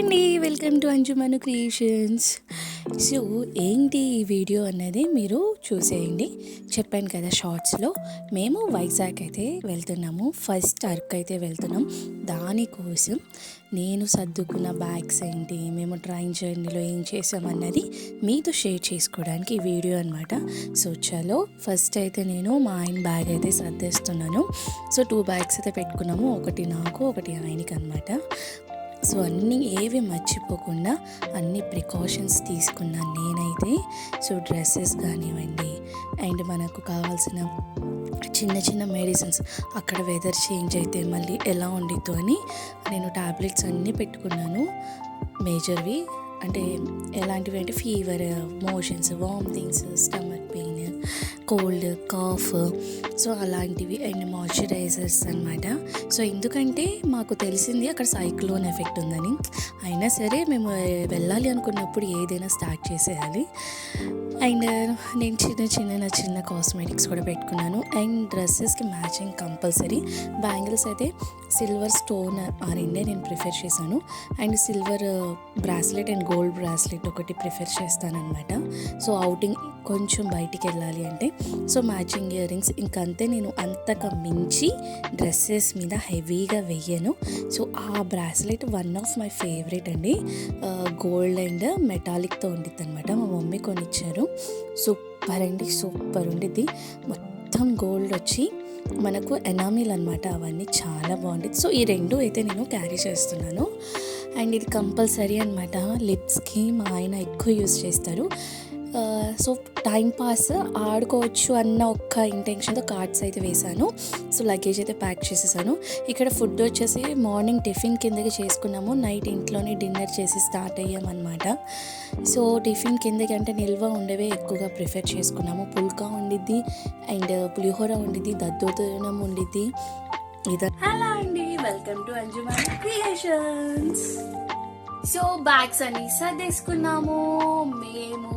అండి welcome to Anjuman creations. So ఏంటి ఈ వీడియో అనేది మీరు చూసేయండి. చెప్పాను కదా షార్ట్స్లో మేము వైజాగ్ అయితే వెళ్తున్నాము. ఫస్ట్ అరకు అయితే వెళ్తున్నాం. దానికోసం నేను సర్దుకున్న బ్యాగ్స్ ఏంటి మేము ట్రైన్ జర్నీలో ఏం చేసామన్నది మీతో షేర్ చేసుకోవడానికి ఈ వీడియో అనమాట సో చలో ఫస్ట్ అయితే నేను మా ఆయన బ్యాగ్ అయితే సర్దేస్తున్నాను. సో టూ బ్యాగ్స్ అయితే పెట్టుకున్నాము. ఒకటి నాకు ఒకటి ఆయనకి అనమాట సో అన్నీ ఏవి మర్చిపోకుండా అన్ని ప్రికాషన్స్ తీసుకున్నాను నేనైతే సో డ్రెస్సెస్ కానివ్వండి అండ్ మనకు కావాల్సిన చిన్న చిన్న మెడిసిన్స్ అక్కడ వెదర్ చేంజ్ అయితే మళ్ళీ ఎలా ఉండిద్దు అని నేను ట్యాబ్లెట్స్ అన్నీ పెట్టుకున్నాను. మేజర్వి అంటే ఎలాంటివి అంటే fever motions vomitings stomach pain cold cough so అలాంటివి అండ్ మాయిశ్చరైజర్స్ అనమాట సో ఎందుకంటే మాకు తెలిసింది అక్కడ సైక్లోన్ ఎఫెక్ట్ ఉందని. అయినా సరే మేము వెళ్ళాలి అనుకున్నప్పుడు ఏదైనా స్టార్ట్ చేసేయాలి. అండ్ నేను చిన్న చిన్న నా చిన్న కాస్మెటిక్స్ కూడా పెట్టుకున్నాను. అండ్ డ్రెస్సెస్కి మ్యాచింగ్ కంపల్సరీ. బ్యాంగిల్స్ అయితే సిల్వర్ స్టోన్ ఆ రెండే నేను ప్రిఫర్ చేశాను. And silver bracelet and gold bracelet ఒకటి ప్రిఫర్ చేస్తానన్నమాట. సో అవుటింగ్ కొంచెం బయటికి వెళ్ళాలి అంటే సో మ్యాచింగ్ ఇయర్ రింగ్స్ ఇంకంతే నేను అంతకు మించి డ్రెస్సెస్ మీద హెవీగా వెయ్యను. సో ఆ bracelet one of my favourite అండి. గోల్డ్ అండ్ మెటాలిక్తో ఉండిద్ది అనమాట మా మమ్మీ కొనిచ్చారు. సూపర్ అండి సూపర్ ఉండిద్ది. మొత్తం గోల్డ్ వచ్చి మనకు ఎనామిల్ అనమాట అవన్నీ చాలా బాగుంటుంది సో ఈ రెండు అయితే నేను క్యారీ చేస్తున్నాను. అండ్ ఇది కంపల్సరీ అనమాట లిప్స్కి మా ఆయన ఎక్కువ యూస్ చేస్తారు. సో టైం పాస్ ఆడుకోవచ్చు అన్న ఒక్క ఇంటెన్షన్తో కార్డ్స్ అయితే వేశాను. సో లగేజ్ అయితే ప్యాక్ చేసేసాను. ఇక్కడ ఫుడ్ వచ్చేసి మార్నింగ్ టిఫిన్ కిందకి చేసుకున్నాము. నైట్ ఇంట్లోనే డిన్నర్ చేసి స్టార్ట్ అయ్యామన్నమాట సో టిఫిన్ కిందకి అంటే నిల్వ ఉండేవే ఎక్కువగా ప్రిఫర్ చేసుకున్నాము. పుల్కా ఉండిద్ది అండ్ పులిహోర ఉండిద్ది దద్దోదనం ఉండిద్ది ఇదే హలో అండి welcome to Anjuman creations. So bags అన్ని సర్దేసుకున్నాము. మేము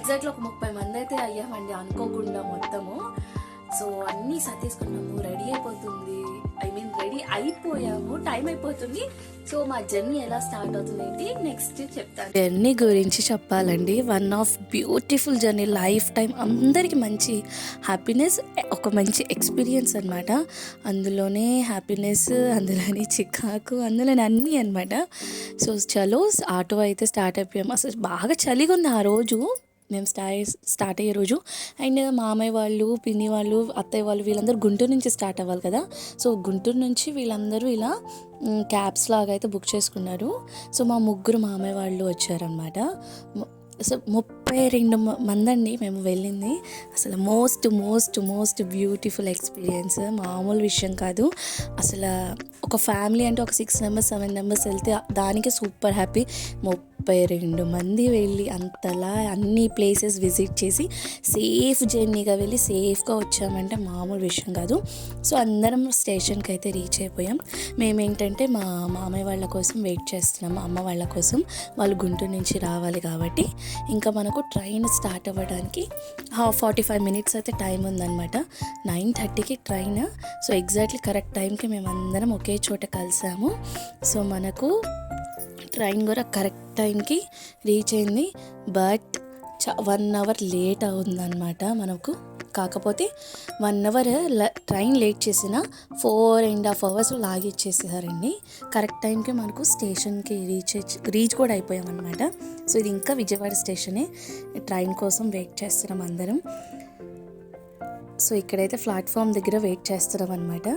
ఎగ్జాక్ట్లీ ఒక ముప్పై మంది అయితే అయ్యామండి అనుకోకుండా మొత్తము. సో అన్నీ సర్దేసుకున్నాము. రెడీ అయిపోతుంది. ఐ మీన్ రెడీ అయిపోయాము. టైం అయిపోతుంది. సో మా జర్నీ ఎలా స్టార్ట్ అవుతుంది నెక్స్ట్ చెప్తాను. జర్నీ గురించి చెప్పాలండి. One of beautiful journey life time అందరికి మంచి హ్యాపీనెస్ ఒక మంచి ఎక్స్పీరియన్స్ అనమాట అందులోనే హ్యాపీనెస్ అందులోనే చికాకు అందులోనే అన్నీ అనమాట సో చలో ఆటో అయితే స్టార్ట్ అయిపోయాము. అసలు బాగా చలిగా ఉంది ఆ రోజు. మేము స్టార్ట్ స్టార్ట్ అయ్యే రోజు. అండ్ మామయ్య వాళ్ళు పిన్ని వాళ్ళు అత్తయ్య వాళ్ళు వీళ్ళందరూ గుంటూరు నుంచి స్టార్ట్ అవ్వాలి కదా. సో గుంటూరు నుంచి వీళ్ళందరూ ఇలా క్యాబ్స్ లాగా అయితే బుక్ చేసుకున్నారు. సో మా ముగ్గురు మామయ్య వాళ్ళు వచ్చారనమాట సో ముప్పై రెండు మందండి మేము వెళ్ళింది. అసలు most most most beautiful experience. మామూలు విషయం కాదు. అసలు ఒక ఫ్యామిలీ అంటే ఒక సిక్స్ మెంబర్స్ సెవెన్ మెంబర్స్ వెళ్తే దానికి సూపర్ హ్యాపీ. ముప్పై రెండు మంది వెళ్ళి అంతలా అన్ని ప్లేసెస్ విజిట్ చేసి సేఫ్ జర్నీగా వెళ్ళి సేఫ్గా వచ్చామంటే మామూలు విషయం కాదు. సో అందరం స్టేషన్కి అయితే రీచ్ అయిపోయాం. మేమేంటంటే మా మామయ్య వాళ్ళ కోసం వెయిట్ చేస్తున్నాం అమ్మ వాళ్ళ కోసం. వాళ్ళు గుంటూరు నుంచి రావాలి కాబట్టి ఇంకా మనకు ట్రైన్ స్టార్ట్ అవ్వడానికి ఫార్టీ ఫైవ్ మినిట్స్ అయితే టైం ఉందన్నమాట. నైన్ థర్టీకి ట్రైన్. సో ఎగ్జాక్ట్లీ కరెక్ట్ టైంకి మేమందరం ఒకే చోట కలిసాము. సో మనకు ట్రైన్ కూడా కరెక్ట్ టైంకి రీచ్ అయింది. బట్ చ వన్ అవర్ లేట్ అవుతుందన్నమాట మనకు. కాకపోతే వన్ అవర్ ట్రైన్ లేట్ చేసిన ఫోర్ అండ్ హాఫ్ అవర్స్ లాగిచ్చేసారండి కరెక్ట్ టైంకి మనకు స్టేషన్కి రీచ్ రీచ్ కూడా అయిపోయామన్నమాట. సో ఇది ఇంకా విజయవాడ స్టేషనే. ట్రైన్ కోసం వెయిట్ చేస్తున్నాం అందరం. సో ఇక్కడైతే ప్లాట్ఫామ్ దగ్గర వెయిట్ చేస్తున్నాం అనమాట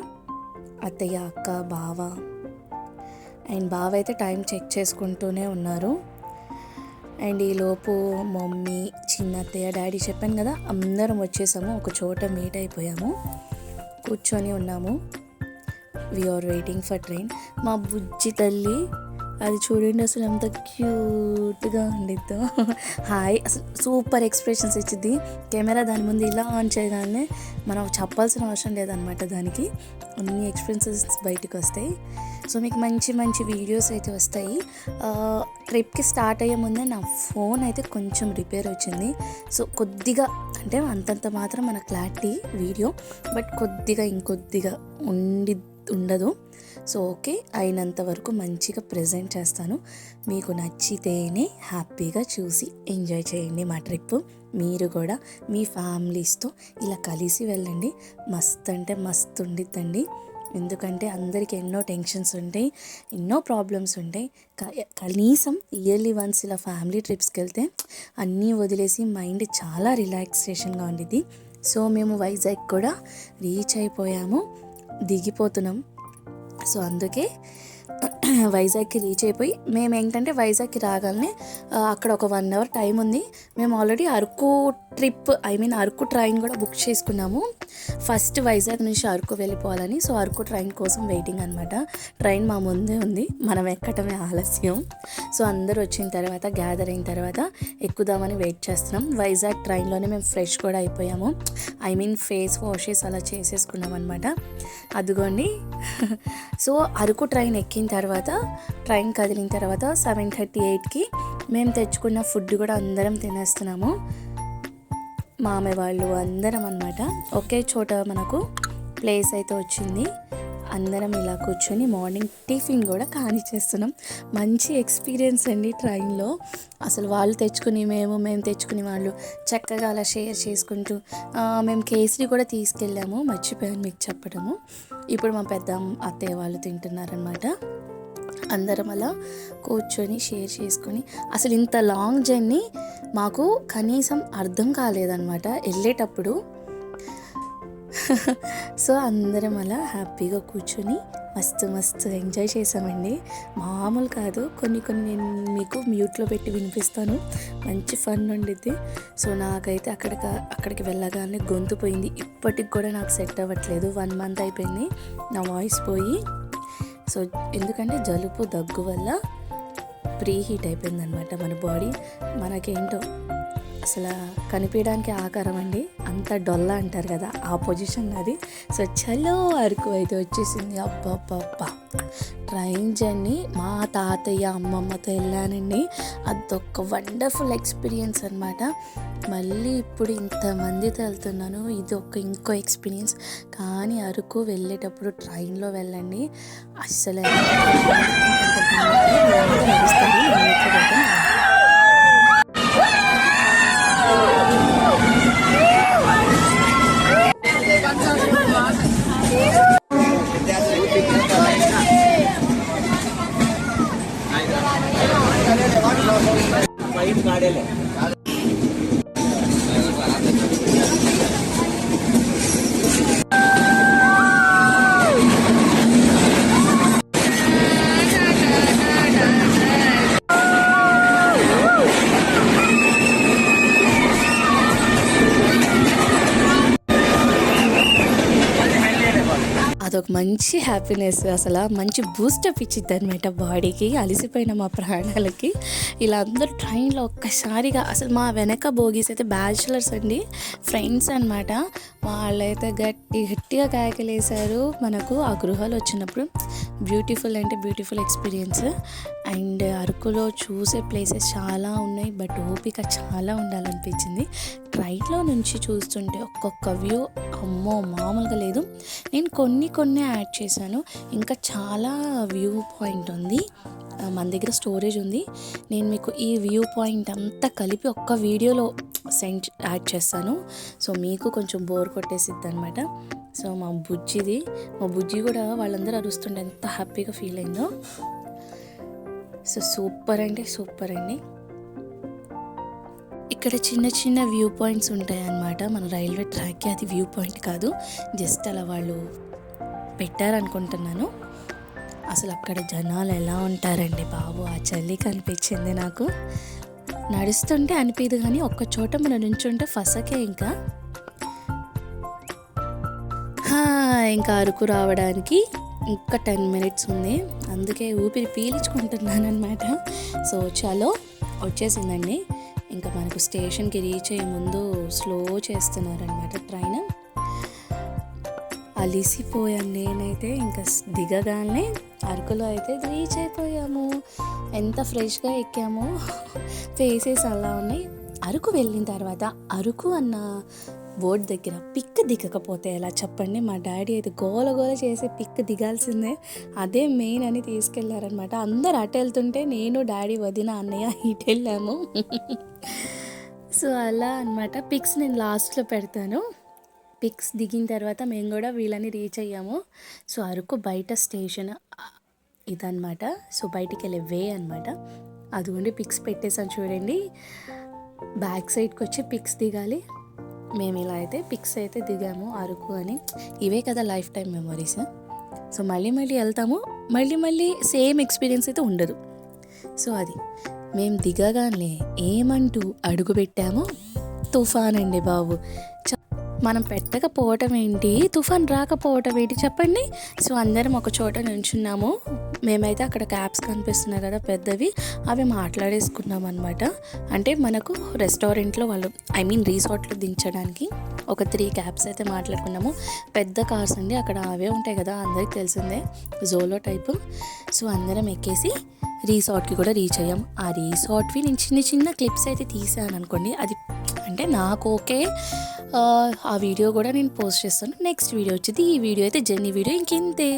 అత్తయ్య అక్క బావ. అండ్ బావ అయితే టైం చెక్ చేసుకుంటూనే ఉన్నారు. అండ్ ఈలోపు మమ్మీ చిన్న అత్తయ్య డాడీ చెప్పాను కదా అందరం వచ్చేసాము. ఒక చోట మీట్ అయిపోయాము. కూర్చొని ఉన్నాము. వీఆర్ వెయిటింగ్ ఫర్ ట్రైన్ మా బుజ్జి తల్లి అది చూడండి అసలు ఎంత క్యూట్గా ఉండిద్దో. హాయ్ అసలు సూపర్ ఎక్స్ప్రెషన్స్ ఇచ్చింది కెమెరా దాని ముందు ఇలా ఆన్ చేయగానే మనం చెప్పాల్సిన అవసరం లేదనమాట దానికి. అన్ని ఎక్స్పీరియన్సెస్ బయటకు వస్తాయి. సో మీకు మంచి మంచి వీడియోస్ అయితే వస్తాయి. ట్రిప్కి స్టార్ట్ అయ్యే ముందే నా ఫోన్ అయితే కొంచెం రిపేర్ వచ్చింది. సో కొద్దిగా అంటే అంతంత మాత్రం మన క్లారిటీ వీడియో బట్ కొద్దిగా ఇంకొద్దిగా ఉండి ఉండదు. సో ఓకే అయినంత వరకు మంచిగా ప్రజెంట్ చేస్తాను. మీకు నచ్చితేనే హ్యాపీగా చూసి ఎంజాయ్ చేయండి మా ట్రిప్ మీరు కూడా మీ ఫ్యామిలీస్తో ఇలా కలిసి వెళ్ళండి. మస్త్ అంటే మస్త్ ఉండిద్దండి. ఎందుకంటే అందరికీ ఎన్నో టెన్షన్స్ ఉంటాయి ఎన్నో ప్రాబ్లమ్స్ ఉంటాయి. క- కనీసం ఇయర్లీ వన్స్ ఇలా ఫ్యామిలీ ట్రిప్స్కి వెళ్తే అన్నీ వదిలేసి మైండ్ చాలా రిలాక్సేషన్గా ఉండిద్ది. సో మేము వైజాగ్ కూడా రీచ్ అయిపోయాము. దిగిపోతున్నాం. సో అందుకే వైజాగ్కి రీచ్ అయిపోయి మేము ఏంటంటే వైజాగ్కి రాగానే అక్కడ ఒక వన్ అవర్ టైం ఉంది. మేము already Araku trip I mean Araku train కూడా బుక్ చేసుకున్నాము. ఫస్ట్ వైజాగ్ నుంచి అరకు వెళ్ళిపోవాలని సో అరకు ట్రైన్ కోసం వెయిటింగ్ అనమాట ట్రైన్ మా ముందే ఉంది మనం ఎక్కటమే ఆలస్యం. సో అందరూ వచ్చిన తర్వాత గ్యాదర్ అయిన తర్వాత ఎక్కుదామని వెయిట్ చేస్తున్నాం. వైజాగ్ ట్రైన్లోనే మేము ఫ్రెష్ కూడా అయిపోయాము. ఐ మీన్ ఫేస్ వాషెస్ అలా చేసేసుకున్నాం అనమాట అదిగోండి. సో అరకు ట్రైన్ ఎక్కిన తర్వాత తర్వాత ట్రైన్ కదిలిన తర్వాత సెవెన్ థర్టీ ఎయిట్కి మేము తెచ్చుకున్న ఫుడ్ కూడా అందరం తినేస్తున్నాము. మామయ్య వాళ్ళు అందరం అనమాట ఒకే చోట మనకు ప్లేస్ అయితే వచ్చింది. అందరం ఇలా కూర్చొని మార్నింగ్ టిఫిన్ కూడా కానిచ్చేస్తున్నాం మంచి ఎక్స్పీరియన్స్ అండి ట్రైన్లో. అసలు వాళ్ళు తెచ్చుకుని మేము మేము తెచ్చుకుని వాళ్ళు చక్కగా అలా షేర్ చేసుకుంటూ మేము కేసరి కూడా తీసుకెళ్ళాము. మర్చిపోయాను మీకు చెప్పడము. ఇప్పుడు మా పెద్ద అత్తయ్య వాళ్ళు తింటున్నారనమాట అందరం అలా కూర్చొని షేర్ చేసుకొని అసలు ఇంత లాంగ్ జర్నీ మాకు కనీసం అర్థం కాలేదన్నమాట వెళ్ళేటప్పుడు. సో అందరం అలా హ్యాపీగా కూర్చొని మస్తు మస్తు ఎంజాయ్ చేసామండి. మామూలు కాదు కొన్ని కొన్ని నేను మీకు మ్యూట్లో పెట్టి వినిపిస్తాను. మంచి ఫన్ ఉండిద్ది. సో నాకైతే అక్కడికి అక్కడికి వెళ్ళగానే గొంతు పోయింది. ఇప్పటికి కూడా నాకు సెట్ అవ్వట్లేదు. వన్ మంత్ అయిపోయింది. నా వాయిస్ పోయి సో ఎందుకంటే జలుబు దగ్గు వల్ల ప్రీ హీట్ అయిపోయిందనమాట మన బాడీ. మనకేంటో అసలు కనిపించడానికి ఆకారం అండి. అంత డొల్ల అంటారు కదా ఆ పొజిషన్ అది సో చలో అరకు అయితే వచ్చేసింది. అబ్బబ్బబ్బా. ట్రైన్ జర్నీ మా తాతయ్య అమ్మమ్మతో వెళ్ళానండి అదొక వండర్ఫుల్ ఎక్స్పీరియన్స్ అనమాట మళ్ళీ ఇప్పుడు ఇంతమందితో వెళ్తున్నాను ఇది ఒక ఇంకో ఎక్స్పీరియన్స్. కానీ అరకు వెళ్ళేటప్పుడు ట్రైన్లో వెళ్ళండి. అస్సలు అదొక మంచి హ్యాపీనెస్ అసలు మంచి బూస్టప్ ఇచ్చిద్ది అనమాట బాడీకి అలసిపోయిన మా ప్రాణాలకి. ఇలా అందరూ ట్రైన్లో ఒక్కసారిగా అసలు మా వెనక బోగీస్ అయితే బ్యాచులర్స్ అండి ఫ్రెండ్స్ అనమాట వాళ్ళైతే గట్టి గట్టిగా కాయకలేసారు మనకు ఆ గృహాలు వచ్చినప్పుడు బ్యూటిఫుల్ అంటే బ్యూటిఫుల్ ఎక్స్పీరియన్స్ అండ్ అరకులో చూసే ప్లేసెస్ చాలా ఉన్నాయి బట్ ఓపిక చాలా ఉండాలనిపించింది. ట్రైన్లో నుంచి చూస్తుంటే ఒక్కొక్క వ్యూ అమ్మో మామూలుగా లేదు. నేను కొన్ని కొన్ని యాడ్ చేశాను. ఇంకా చాలా వ్యూ పాయింట్ ఉంది. మన దగ్గర స్టోరేజ్ ఉంది. నేను మీకు ఈ వ్యూ పాయింట్ అంతా కలిపి ఒక్క వీడియోలో సెండ్ యాడ్ చేస్తాను. సో మీకు కొంచెం బోర్ కొట్టేసిద్ది అనమాట సో మా బుజ్జిది మా బుజ్జి కూడా వాళ్ళందరూ అరుస్తుంటే ఎంత హ్యాపీగా ఫీల్ అయిందో. సో సూపర్ అంటే సూపర్ అండి. ఇక్కడ చిన్న చిన్న వ్యూ పాయింట్స్ ఉంటాయి అన్నమాట మన రైల్వే ట్రాక్కి అది వ్యూ పాయింట్ కాదు. జస్ట్ అలా వాళ్ళు పెట్టారనుకుంటున్నాను. అసలు అక్కడ జనాలు ఎలా ఉంటారండి బాబు? ఆ చలి కనిపించింది నాకు. నడుస్తుంటే అనిపించదు కానీ ఒక్క చోట మనం నుంచుంటే ఫసకే ఇంకా. ఇంకా అరకు రావడానికి ఇంకా టెన్ మినిట్స్ ఉంది. అందుకే ఊపిరి పీల్చుకుంటున్నాను అనమాట సో చలో వచ్చేసిందండి. ఇంకా మనకు స్టేషన్కి రీచ్ అయ్యే ముందు స్లో చేస్తున్నారనమాట ట్రైన్. అలిసిపోయాను నేనైతే. ఇంకా దిగగానే అరకులో అయితే రీచ్ అయిపోయాము. ఎంత ఫ్రెష్గా ఎక్కామో. ఫేసెస్ అలా ఉన్నాయి. అరకు వెళ్ళిన తర్వాత అరకు అన్న బోర్డు దగ్గర పిక్ దిగకపోతే ఎలా చెప్పండి? మా డాడీ అయితే గోల గోల చేసి పిక్ దిగాల్సిందే. అదే మెయిన్ అని తీసుకెళ్ళారనమాట అందరు అటు వెళ్తుంటే నేను డాడీ వదిన అన్నయ్య ఇటు వెళ్ళాము. సో అలా అనమాట పిక్స్ నేను లాస్ట్లో పెడతాను. పిక్స్ దిగిన తర్వాత మేము కూడా వీళ్ళని రీచ్ అయ్యాము. సో అరకు బయట స్టేషన్ ఇదనమాట సో బయటికి వెళ్ళే వే అనమాట అదిగోండి పిక్స్ పెట్టేసాను చూడండి. బ్యాక్ సైడ్కి వచ్చి పిక్స్ దిగాలి. మేము ఇలా అయితే పిక్స్ అయితే దిగాము అరకు అని. ఇవే కదా లైఫ్ టైం మెమరీస్. సో మళ్ళీ మళ్ళీ వెళ్తాము. మళ్ళీ మళ్ళీ సేమ్ ఎక్స్పీరియన్స్ అయితే ఉండదు. సో అది. మేము దిగగానే ఏమంటూ అడుగు పెట్టామో? తుఫాన్ అండి బాబు. చ- మనం పెట్టకపోవటం ఏంటి? తుఫాన్ రాకపోవటం ఏంటి? చెప్పండి. సో అందరం ఒక చోట నిల్చున్నాము మేమైతే అక్కడ క్యాబ్స్ కనిపిస్తున్నాయి కదా పెద్దవి. అవి మాట్లాడేసుకున్నాం అనమాట అంటే మనకు రెస్టారెంట్లో వాళ్ళు ఐ మీన్ రిసార్ట్లో దించడానికి ఒక త్రీ క్యాబ్స్ అయితే మాట్లాడుకున్నాము. పెద్ద కార్స్ అండి. అక్కడ అవే ఉంటాయి కదా. అందరికి తెలిసిందే. జోలో టైపు. సో అందరం ఎక్కేసి రీసార్ట్కి కూడా రీచ్ అయ్యాం. ఆ రీసార్ట్వి నేను చిన్న చిన్న క్లిప్స్ అయితే తీసాను అనుకోండి. అది అంటే నాకు ఓకే. ఆ వీడియో కూడా నేను పోస్ట్ చేస్తాను. నెక్స్ట్ వీడియో వచ్చింది ఈ వీడియో. అయితే జర్నీ వీడియో ఇంకెంతే?